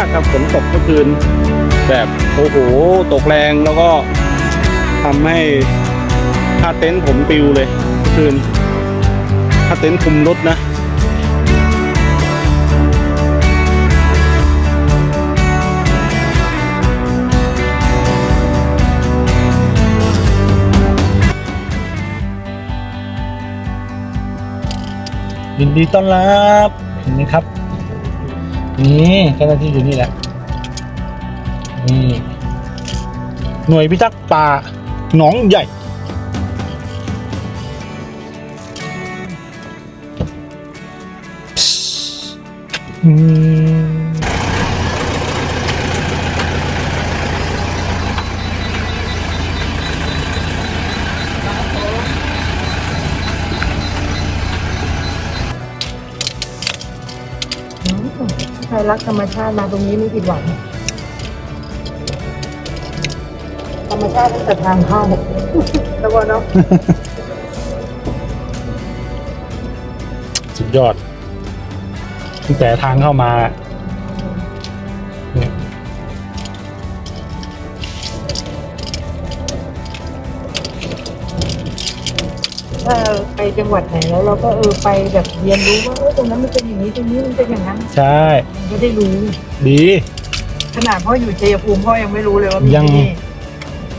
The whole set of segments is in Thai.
ากครับฝนตกเมื่อคืน แบบโอ้โหตกแรงแล้วก็ทำให้ผ้าเต็นท์ผมปิวเลยเมื่อคืนผ้าเต็นท์คุมรถนะยินดีต้อนรับเห็นไหมครับ นี่เจ้าหน้าที่อยู่นี่แหละ นี่หน่วยพิทักษ์ป่าหนองใหญ่ อืม รรักธรรมชาติมาตรงนี้ไม่ผิดหวัง ธรรมชาติตั้งแต่ทางเข้าแล้วเนาะสุดยอดตั้งแต่ทางเข้ามา ถ้าไปจังหวัดไหนแล้วเราก็เออไปแบบเรียนรู้ว่าเออตรงนั้นมันเป็นอย่างนี้ตรงนี้มันเป็นอย่างนั้นใช่ ก็ได้รู้ ดี ขนาดพ่ออยู่ชัยภูมิพ่อยังไม่รู้เลยว่ามียัง ที่นี่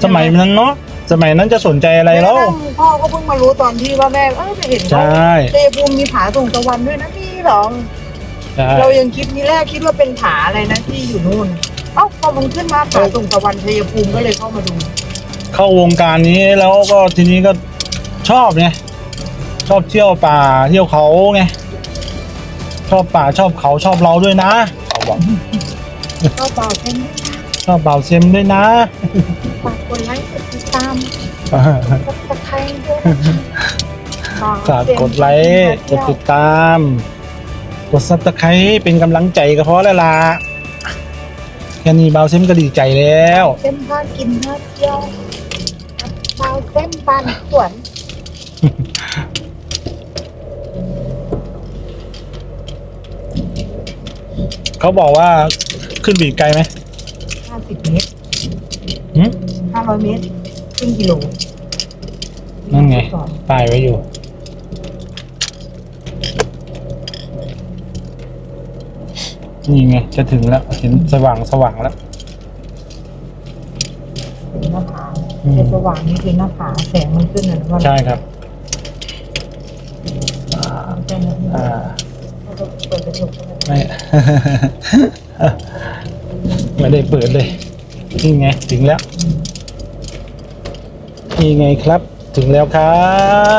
สมัยนั้นเนาะสมัยนั้นจะสนใจอะไรแล้ว แม้กระทั่งพ่อก็เพิ่งมารู้ตอนที่ว่าแม่เออไปเห็นใชเขา่ชัยภูมิมีผาส่งตะวันด้วยนะพี่หรอ ใช่เรายังคิดทีแรกคิดว่าเป็นผาอะไรนะที่อยู่นู่น เอ้าพอมันขึ้นมาผาส่งตะวันชัยภูมิก็เลยเข้ามาดู เข้าวงการนี้แล้วก็ทีนี้ก็ ชอบไงชอบเที่ยวป่าเที่ยวเขาไงชอบป่าชอบเขาชอบเราด้วยนะเขาบอกเข้าเปล่าเช่นชอบเบาเซมด้วยนะฝากกดไลค์กดติดตามกดตะไคร้ด้วยนะคะฝากกดไลค์กดติดตาม กดซับสไครต์เป็นกำลังใจก็เพราะแล้วล่ะแค่นี้เบาเซมก็ดีใจแล้ว เส้นผ้ากินผ้าเที่ยวเปล่าเส้นปันสวน เขาบอกว่าขึ้นบีกไกลไหมห้าสิบเมตรหึห้าร้อยเมตรครึ่งกิโลนั่นไงป้ายไว้อยู่ นี่ไง จะถึงแล้ว เห็นสว่างสว่างแล้ว เป็นหน้าผาอืม แต่สว่างนี่คือหน้าผาแสงมันขึ้นนะว่าใช่ครับ ใช่ไหมอ่าเราก็เปิดกระจกเข้าไป ไม่ ไม่ได้เปิดเลย นี่ไง ถึงแล้ว นี่ไงครับ ถึงแล้วครั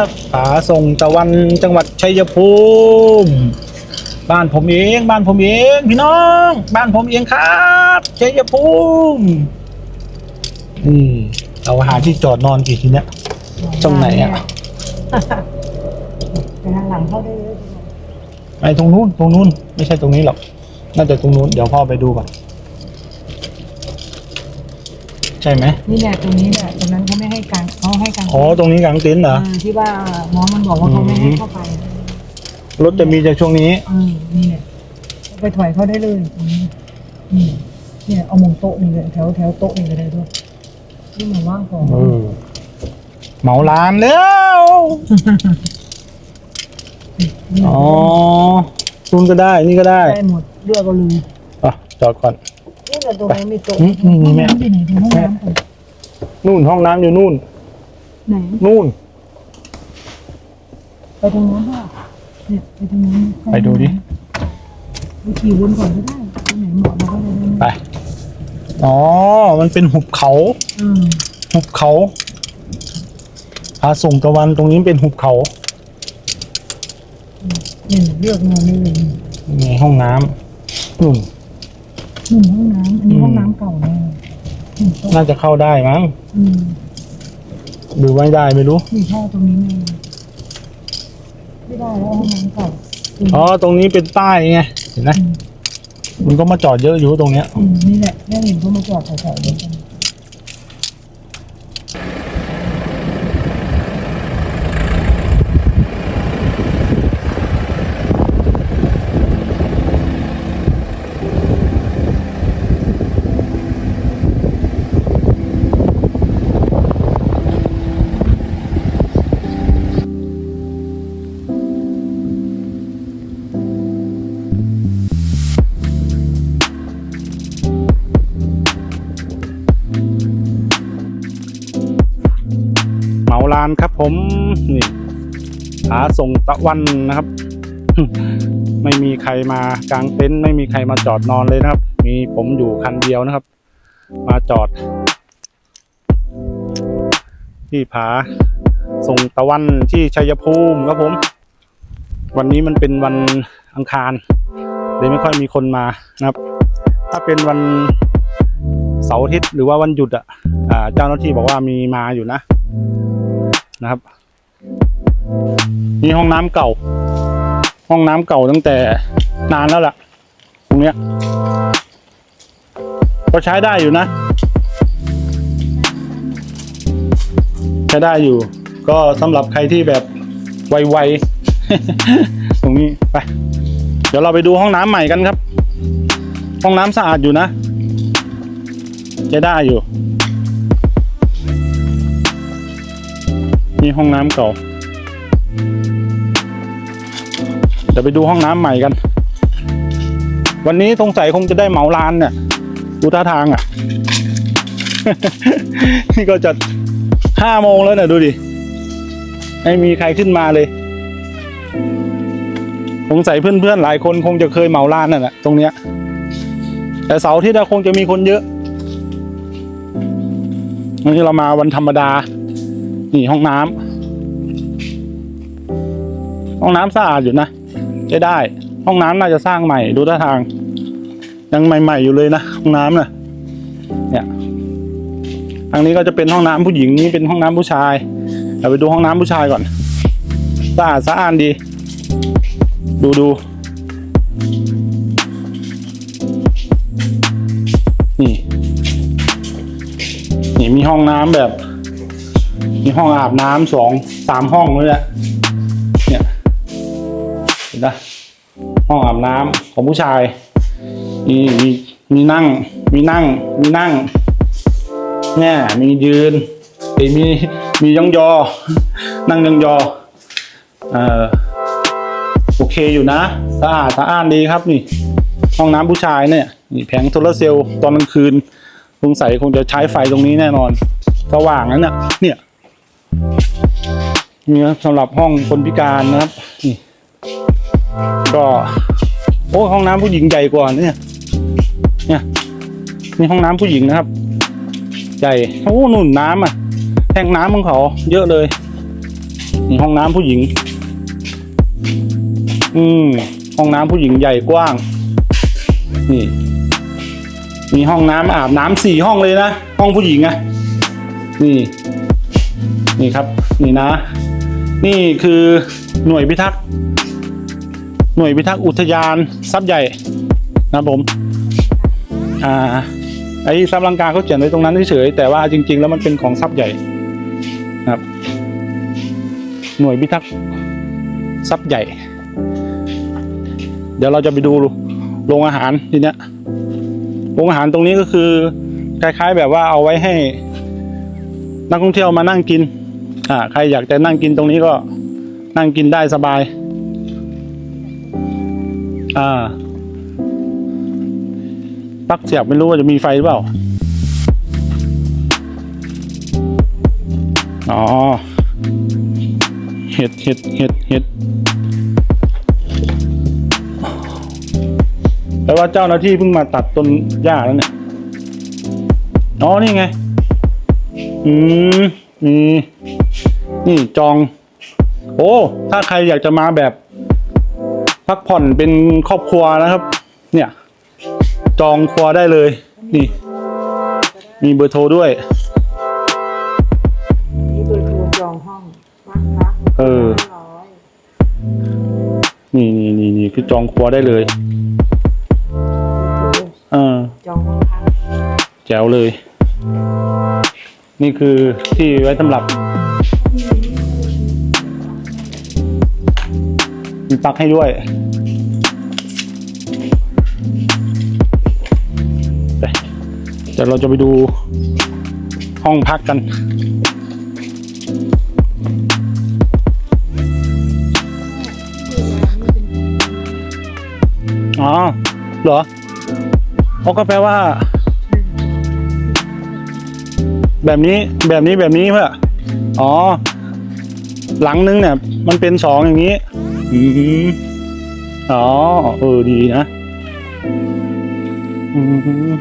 บผาส่งตะวันจังหวัดชัยภูมิบ้านผมเองบ้านผมเองพี่น้อง บ้านผมเองครับชัยภูมินี่เราหาที่จอดนอนกี่ทีเนี้ยตรงไหนอะไปทางหลังเข้าได้ ไปตรงนู้นตรงนู้น ไม่ใช่ตรงนี้หรอก น่าจะตรงนู้น เดี๋ยวพ่อไปดูก่อน ใช่ไหมนี่แหละตรงนี้แหละตรงนั้นเขาไม่ให้การเขาให้การอ๋อตรงนี้กลางเต็นท์เหรออ่าที่ว่าน้องมันบอกว่าเขาไม่ให้เข้าไปรถจะมีจากช่วงนี้ อืมนี่แหละไปถอยเขาได้เลยตรงนี้นี่เนี่ยเอามุมโต๊ะนี่เลยแถวแถวโต๊ะนี่ก็ได้ด้วยที่มันว่างของเออเหมาร้านแล้ว อ๋อซุนก็ได้ นี่ก็ได้ได้หมดเลือกเอาเลยอะจอดก่อนนี่แต่ตรงนี้มีโต๊ะอืมอืมห้องแม่น้ำที่ไหนดูห้องน้ำก่อนนู่นห้องน้ำอยู่นู่น ไหนนู่น ไปตรงนู้นป่ะเนี่ยไปตรงนู้นไปดูดิ ไปขี่วนก่อนก็ได้ตรงไหนเหมาะเราก็เลยไปอ๋อ มันเป็นหุบเขา อืมหุบเขาพาส่งตะวันตรงนี้เป็นหุบเขา เนี่ยเลือกนอนได้เลยนี่ห้องน้ำนู่นหนึ่งห้องน้ำอันนี้อืมห้องน้ำเก่าแน่หนึ่งโต๊ะน่าจะเข้าได้มั้งอืมหรือไม่ได้ไม่รู้ มีท่อตรงนี้ไงไม่ได้แล้วห้องน้ำเก่าอ๋อตรงนี้เป็นป้ายไงเห็นไหมอืมมันก็มาจอดเยอะอยู่ตรงเนี้ย อืมนี่แหละแม่เห็นเขามาจอดแถวๆเดียวกันานครับ ผมนี่ผาส่งตะวันนะครับ ไม่มีใครมากางเต็นท์ไม่มีใครมาจอดนอนเลยนะครับ มีผมอยู่คันเดียวนะครับ มาจอด ที่ผาส่งตะวันที่ชัยภูมิครับผม วันนี้มันเป็นวันอังคารเลยไม่ค่อยมีคนมานะครับ ถ้าเป็นวันเสาร์อาทิตย์หรือว่าวันหยุดอะเจ้าหน้าที่บอกว่ามีมาอยู่นะ นะครับ นี่ห้องน้ำเก่า ห้องน้ำเก่าตั้งแต่นานแล้วล่ะ ตรงเนี้ยก็ใช้ได้อยู่นะ ใช้ได้อยู่ ก็สำหรับใครที่แบบไวๆตรงนี้ไป เดี๋ยวเราไปดูห้องน้ำใหม่กันครับ ห้องน้ำสะอาดอยู่นะ ใช้ได้อยู่ นี่ห้องน้ำเก่า เดี๋ยวไปดูห้องน้ำใหม่กัน วันนี้สงสัยคงจะได้เหมาลานเนี่ยดูท่าทางอะ นี่ก็จะห้าโมงแล้วเนี่ยดูดิ ไม่มีใครขึ้นมาเลยสงสัยเพื่อนๆหลายคนคงจะเคยเหมาลานนั่นแหละตรงเนี้ย แต่เสาร์ที่เราคงจะมีคนเยอะนี่เรามาวันธรรมดา นี่ห้องน้ำห้องน้ำสะอาดอยู่นะใช้ได้ ห้องน้ำน่าจะสร้างใหม่ ดูท่าทาง ยังใหม่ ๆ อยู่เลยนะห้องน้ำน่ะเนี่ยทางนี้ก็จะเป็นห้องน้ำผู้หญิงนี่เป็นห้องน้ำผู้ชายเดี๋ยวไปดูห้องน้ำผู้ชายก่อนสะอาดสะอ้านดี ดูดูนี่นี่มีห้องน้ำแบบ มีห้องอาบน้ำสองสามห้องเลยแหละเนี่ยเห็นปะห้องอาบน้ำของผู้ชายนี่มีมีนั่ง มีนั่ง มีนั่งเนี่ยมียืนเอ้มีมียองยอ นั่งยองยอเออโอเคอยู่นะสะอาดสะอ้านดีครับนี่ ห้องน้ำผู้ชายเนี่ยนี่แผงโซลาร์เซลล์ตอนกลางคืนสงสัยคงจะใช้ไฟตรงนี้แน่นอนสว่างนั้นน่ะเนี่ย นี่ครับสำหรับห้องคนพิการนะครับนี่ก็โอ้ห้องน้ำผู้หญิงใหญ่กว่าเนี่ยเนี่ยนี่ห้องน้ำผู้หญิงนะครับ ใหญ่โอ้หนุนน้ำอะแทงน้ำของเขา เยอะเลยนี่ห้องน้ำผู้หญิง อืมห้องน้ำผู้หญิงใหญ่กว้าง นี่ มีห้องน้ำอาบน้ำสี่ห้องเลยนะห้องผู้หญิงอะนี่ นี่ครับ นี่นะ นี่คือหน่วยพิทักษ์หน่วยพิทักษ์อุทยานทรัพย์ใหญ่นะผมอ่าไอ้ทรัพย์ลังกาเขาเขียนไว้ตรงนั้นเฉยแต่ว่าจริง ๆ แล้วมันเป็นของทรัพย์ใหญ่นะครับ หน่วยพิทักษ์ทรัพย์ใหญ่ เดี๋ยวเราจะไปดูโรงอาหารทีเนี้ยโรงอาหารตรงนี้ก็คือคล้ายๆแบบว่าเอาไว้ให้ นักท่องเที่ยวมานั่งกิน อ่าใครอยากจะนั่งกินตรงนี้ก็นั่งกินได้สบาย อ่าปลั๊กเสียบไม่รู้ว่าจะมีไฟหรือเปล่า อ๋อ เห็ดเห็ดเห็ดเห็ดแปลว่าเจ้าหน้าที่เพิ่งมาตัดต้นหญ้าแล้วเนี่ย อ๋อ นี่ไง อืม มี นี่จอง โอ้ ถ้าใครอยากจะมาแบบ พักผ่อนเป็นครอบครัวนะครับ เนี่ย จองครัวได้เลย นี่ มีเบอร์โทรด้วย นี่เบอร์โทรจองห้องบ้านพักเออ ห้าร้อยนี่นี่นี่นี่คือจองครัวได้เลยโทรเออ จองห้องพักแจ๋วเลย นี่คือที่ไว้สำหรับ มีปลั๊กให้ด้วยไปเดี๋ยวเราจะไปดูห้องพักกัน อ๋อ เหรอเขาก็แปลว่า แบบนี้แบบนี้แบบนี้เพื่อ อ๋อ หลังนึงเนี่ย มันเป็นสองอย่างนี้ อืมอ๋อ เออดีนะ อืม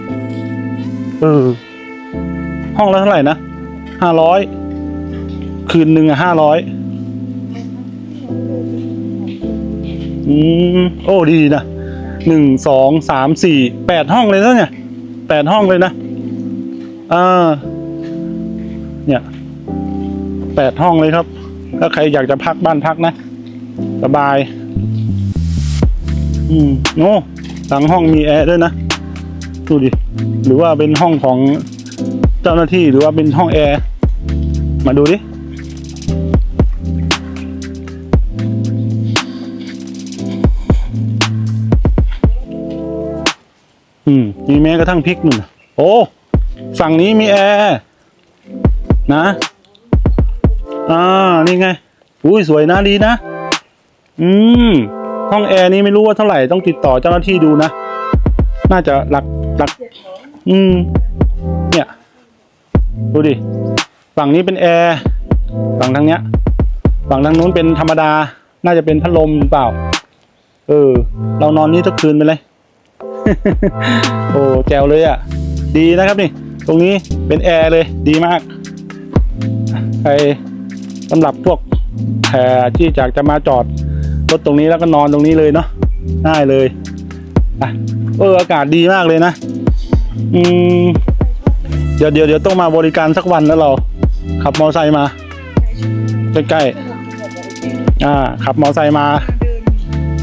เออ ห้องละเท่าไหร่นะห้าร้อย คืนหนึ่งอะห้าร้อย อืม โอ้ดีนะหนึ่งสองสามสี่แปดห้องเลยแล้วเนี่ยแปดห้องเลยนะอ่าเนี่ย แปดห้องเลยครับ ถ้าใครอยากจะพักบ้านพักนะ สบาย อืมโอ้หลังห้องมีแอร์ด้วยนะ ดูดิ หรือว่าเป็นห้องของเจ้าหน้าที่หรือว่าเป็นห้องแอร์ มาดูดิอืมมีแม้กระทั่งพริกนู่นน่ะโอ้ ฝั่งนี้มีแอร์ นะ อ่า นี่ไง อุ้ยสวยนะดีนะ อืม ห้องแอร์นี้ไม่รู้ว่าเท่าไหร่ต้องติดต่อเจ้าหน้าที่ดูนะ น่าจะหลักหลัก อืม เนี่ย ดูดิ ฝั่งนี้เป็นแอร์ ฝั่งทางเนี้ย ฝั่งทางนู้นเป็นธรรมดา น่าจะเป็นพัดลมเปล่า เออ เรานอนนี่ทุกคืนไปเลย โอ้แจวเลยอะ ดีนะครับนี่ ตรงนี้เป็นแอร์เลย ดีมาก ใคร สำหรับพวกแพรที่อยากจะมาจอดรถตรงนี้แล้วก็นอนตรงนี้เลยเนาะง่ายเลยอะเอออากาศดีมากเลยนะอืมเดี๋ยวเดี๋ยวเดี๋ยวต้องมาบริการสักวันแล้วเรา ขับมอไซค์มา ใกล้ๆอ่า ขับมอไซค์มา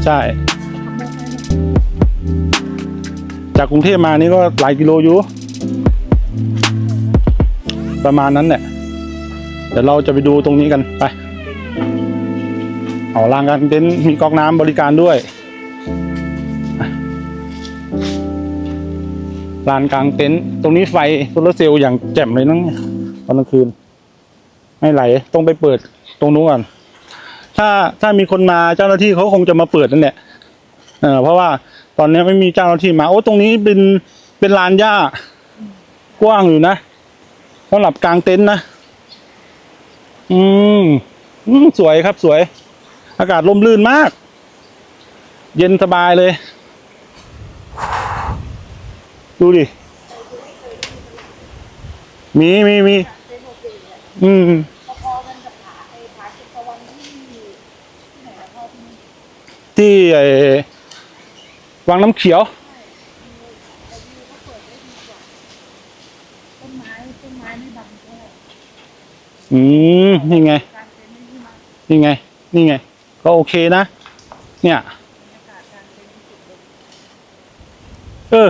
ใช่ จากกรุงเทพมานี่ก็หลายกิโลอยู่ ประมาณนั้นแหละ เดี๋ยวเราจะไปดูตรงนี้กันไปเอาลางกางเต็นท์มีก๊อกน้ำบริการด้วยลานกลางเต็นท์ตรงนี้ไฟโซลาร์เซลล์อย่างแจ่มเลยนะเนี่ยตอนกลางคืน ไม่ไหลต้องไปเปิดตรงนู้นก่อนถ้าถ้ามีคนมาเจ้าหน้าที่เขาคงจะมาเปิดนั่นแหละเออเพราะว่าตอนนี้ไม่มีเจ้าหน้าที่มา โอ้ตรงนี้เป็นเป็นลานหญ้ากว้างอยู่นะสำหรับกลางเต็นท์นะ อืมอืมสวยครับสวย อากาศร่มรื่นมาก เย็นสบายเลย ดูดิ มีมีมีอืมที่ไอ้วังน้ำเขียว ต้นไม้ต้นไม้ไม่บังแค่ อืมนี่ไง นี่ไง นี่ไง ก็โอเคนะ เนี่ย เออ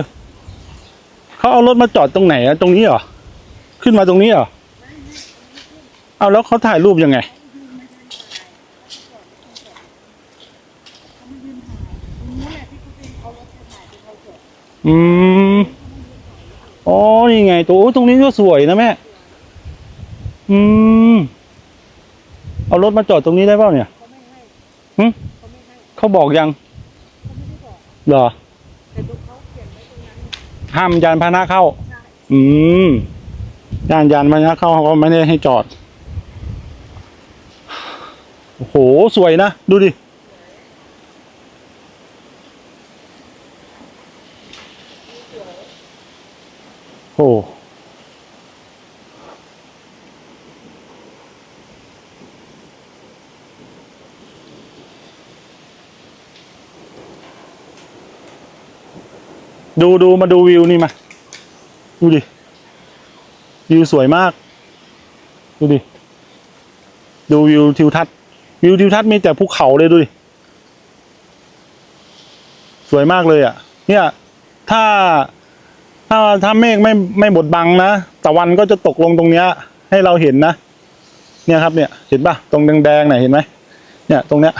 เขาเอารถมาจอดตรงไหนอะตรงนี้เหรอ ขึ้นมาตรงนี้เหรอ เอาแล้วเขาถ่ายรูปยังไง อืม อ๋อ นี่ไง ตัวตรงนี้ก็สวยนะแม่ อืม เอารถมาจอดตรงนี้ได้เปล่าเนี่ยเขาไม่ให้หึเขาไม่ให้เขาบอกยังเขาไม่ได้บอกเหรอ แต่ดูเขาเขียนไว้ตรงนั้นห้ามยานพาหนะเข้า ใช่อืมยานยานพาหนะเข้าเขาก็ไม่ได้ให้จอด โอ้โห สวยนะ ดูดิ โอ้ ดูดูมาดูวิวนี่มา ดูดิ วิวสวยมาก ดูดิ ดูวิวทิวทัศน์ วิวทิวทัศน์มีแต่ภูเขาเลยดูดิ สวยมากเลยอะ เนี่ย ถ้า ถ้าถ้าเมฆไม่ไม่บดบังนะตะวันก็จะตกลงตรงเนี้ย ให้เราเห็นนะ เนี่ยครับเนี่ย เห็นปะตรงแดงๆน่ะเห็นไหมเนี่ย ตรงเนี้ย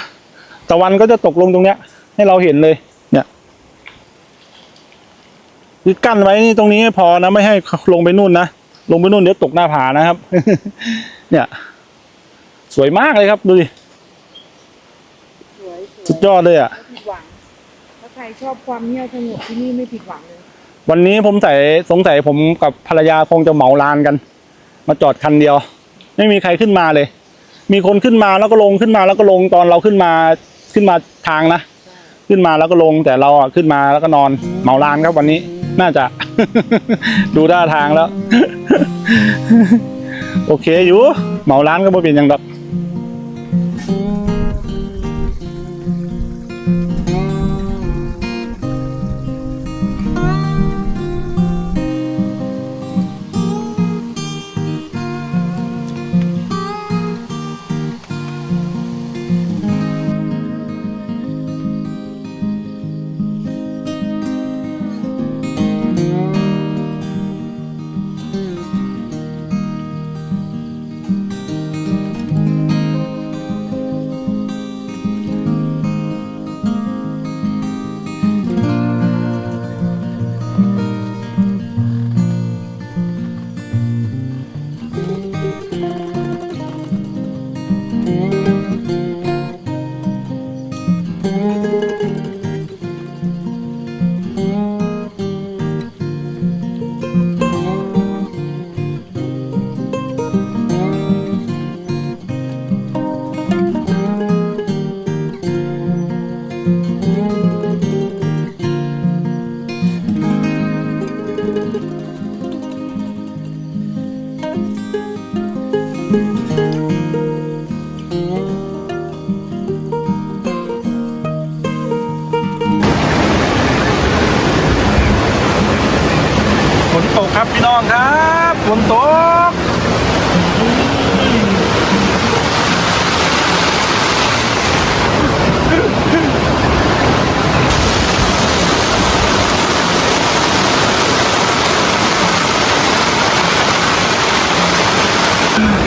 ตะวันก็จะตกลงตรงเนี้ย ให้เราเห็นเลย คือกั้นไว้นี่ตรงนี้พอนะไม่ให้ลงไปนู่นนะลงไปนู่นเดี๋ยวตกหน้าผานะครับ เนี่ย สวยมากเลยครับดูดิสวยสวยสุดยอดเลยอะไม่ผิดหวังถ้าใครชอบความเงียบสงบที่นี่ไม่ผิดหวังเลยวันนี้ผมใส่สงสัยผมกับภรรยาคงจะเหมาลานกัน มาจอดคันเดียว ไม่มีใครขึ้นมาเลย มีคนขึ้นมาแล้วก็ลงขึ้นมาแล้วก็ลงตอนเราขึ้นมาขึ้นมาทางนะขึ้นมาแล้วก็ลงแต่เราอะขึ้นมาแล้วก็นอนเหมาลานครับวันนี้ น่าจะ ดูท่าทางแล้ว โอเคอยู่ เหมาร้านก็บ่เป็นอย่างดอก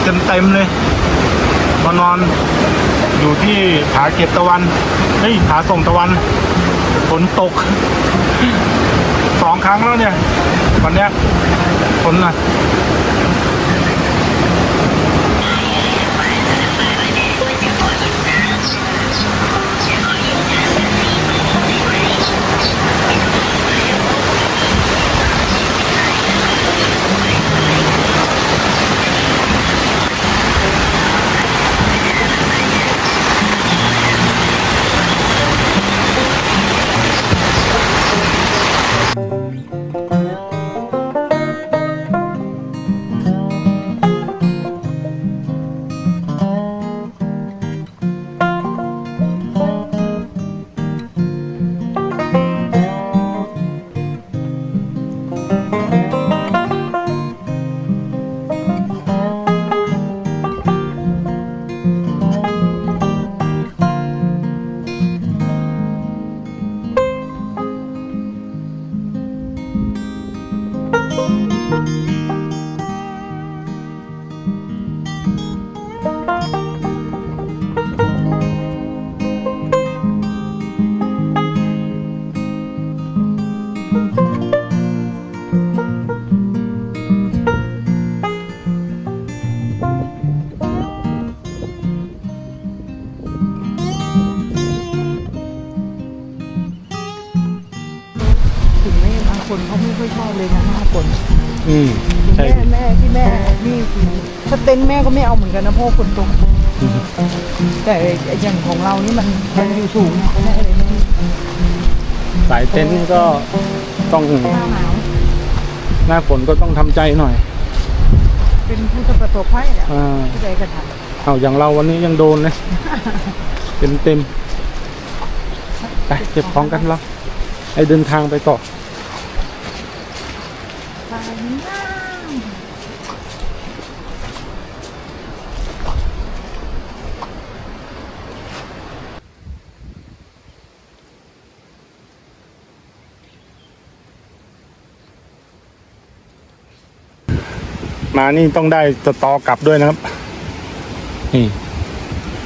เต็มเต็มๆเลยมานอนอยู่ที่ผาเก็บตะวันเฮ้ยผาส่งตะวันฝนตกสองครั้งแล้วเนี่ย วันเนี้ยฝนน่ะ เต็นท์แม่ก็ไม่เอาเหมือนกันนะเพราะว่าฝนตกแต่อย่างของเรานี่มันมันอยู่สูงอะแม่เลยไม่สายเต็นท์ก็ต้องหน้าหนาวหน้าฝนก็ต้องทำใจหน่อยเป็นผู้ประสบภัยแหละอ่าผู้ใดกระทเอาอย่างเราวันนี้ยังโดนเลย เต็มเต็มๆไปเก็บของกันเราไอเดินทางไปต่อำไปน้ำ มานี่ต้องได้สตอกลับด้วยนะครับ นี่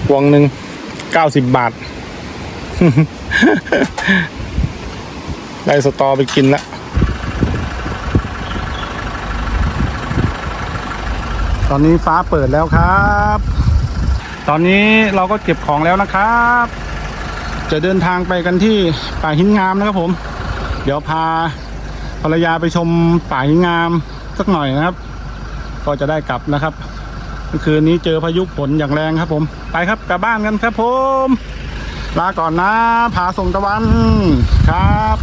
พวงหนึ่งเก้าสิบบาท ได้สตอไปกินละตอนนี้ฟ้าเปิดแล้วครับ ตอนนี้เราก็เก็บของแล้วนะครับ จะเดินทางไปกันที่ป่าหินงามนะครับผม เดี๋ยวพาภรรยาไปชมป่าหินงามสักหน่อยนะครับ ก็จะได้กลับนะครับคืนนี้เจอพายุฝนอย่างแรงครับ ผมไปครับกลับบ้านกันครับผม ลาก่อนนะผาส่งตะวันครับ